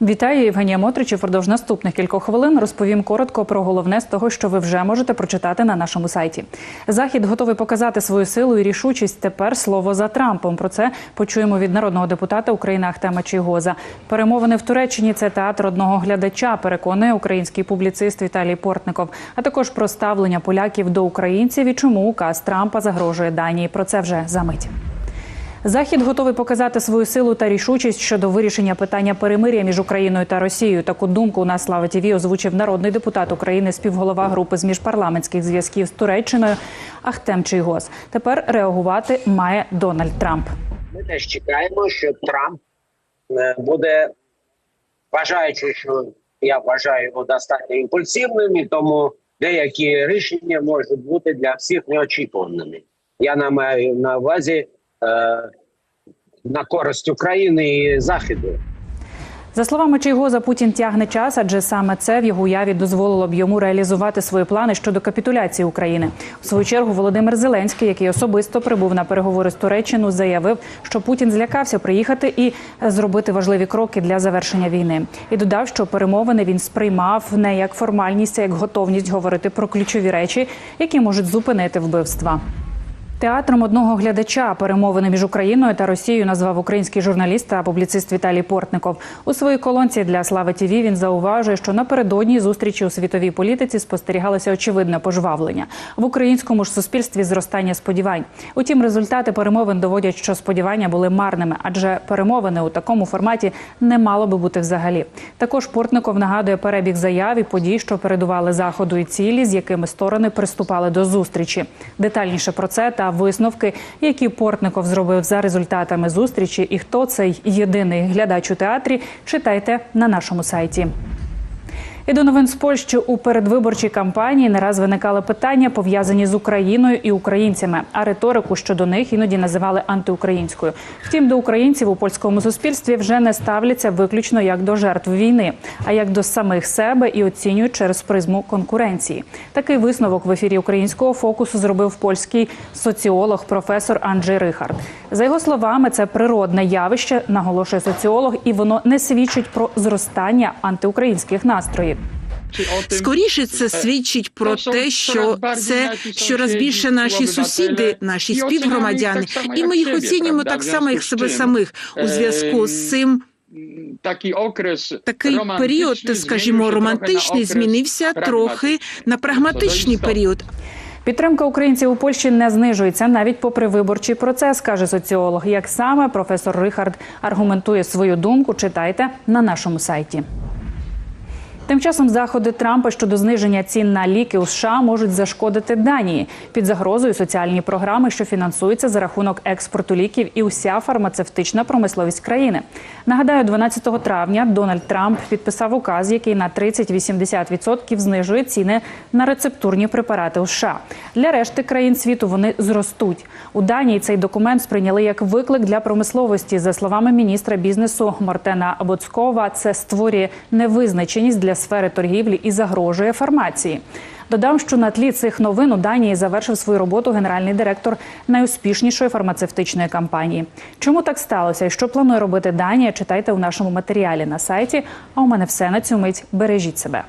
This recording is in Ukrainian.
Вітаю Євгенія Мотрич. Впродовж наступних кількох хвилин розповім коротко про головне з того, що ви вже можете прочитати на нашому сайті. Захід готовий показати свою силу і рішучість. Тепер слово за Трампом. Про це почуємо від народного депутата України Ахтема Чийгоза. Перемовини в Туреччині це театр одного глядача. Переконує український публіцист Віталій Портников. А також про ставлення поляків до українців і чому указ Трампа загрожує Данії. Про це вже за мить. Захід готовий показати свою силу та рішучість щодо вирішення питання перемир'я між Україною та Росією. Таку думку на Слава ТВ озвучив народний депутат України, співголова групи з міжпарламентських зв'язків з Туреччиною Ахтем Чийгоз. Тепер реагувати має Дональд Трамп. Ми теж чекаємо, що Трамп е, буде вважаючи, що я вважаю його достатньо імпульсивним, і тому деякі рішення можуть бути для всіх неочікуваними. Я не маю на увазі на користь України і Заходу. За словами Чийгоза, Путін тягне час, адже саме це в його уяві дозволило б йому реалізувати свої плани щодо капітуляції України. У свою чергу Володимир Зеленський, який особисто прибув на переговори з Туреччиною, заявив, що Путін злякався приїхати і зробити важливі кроки для завершення війни. І додав, що перемовини він сприймав не як формальність, а як готовність говорити про ключові речі, які можуть зупинити вбивства. Театром одного глядача перемовини між Україною та Росією назвав український журналіст та публіцист Віталій Портников. У своїй колонці для Слави ТВ він зауважує, що напередодні зустрічі у світовій політиці спостерігалося очевидне пожвавлення в українському ж суспільстві зростання сподівань. Утім, результати перемовин доводять, що сподівання були марними, адже перемовини у такому форматі не мало би бути взагалі. Також Портников нагадує перебіг заяв і подій, що передували заходу і цілі, з якими сторони приступали до зустрічі. Детальніше про це та висновки, які Портников зробив за результатами зустрічі, і хто цей єдиний глядач у театрі, читайте на нашому сайті. І до новин з Польщі у передвиборчій кампанії не раз виникали питання, пов'язані з Україною і українцями, а риторику щодо них іноді називали антиукраїнською. Втім, до українців у польському суспільстві вже не ставляться виключно як до жертв війни, а як до самих себе і оцінюють через призму конкуренції. Такий висновок в ефірі українського фокусу зробив польський соціолог професор Анджей Рихард. За його словами, це природне явище, наголошує соціолог, і воно не свідчить про зростання антиукраїнських настроїв. Скоріше це свідчить про те, що це щораз більше наші сусіди, наші співгромадяни, і ми їх оцінюємо так само, як себе самих у зв'язку з цим. Такий окрес Такий період, скажімо, романтичний, змінився трохи на прагматичний період. Підтримка українців у Польщі не знижується навіть попри виборчий процес, каже соціолог. Як саме професор Рихард аргументує свою думку, читайте на нашому сайті. Тим часом заходи Трампа щодо зниження цін на ліки у США можуть зашкодити Данії під загрозою соціальні програми, що фінансуються за рахунок експорту ліків, і уся фармацевтична промисловість країни. Нагадаю, 12 травня Дональд Трамп підписав указ, який на 30-80% знижує ціни на рецептурні препарати у США. Для решти країн світу вони зростуть. У Данії цей документ сприйняли як виклик для промисловості. За словами міністра бізнесу Мартена Боцкова, це створює невизначеність для сфери торгівлі і загрожує фармації. Додам, що на тлі цих новин у Данії завершив свою роботу генеральний директор найуспішнішої фармацевтичної компанії. Чому так сталося і що планує робити Данія? Читайте у нашому матеріалі на сайті. А у мене все на цю мить. Бережіть себе.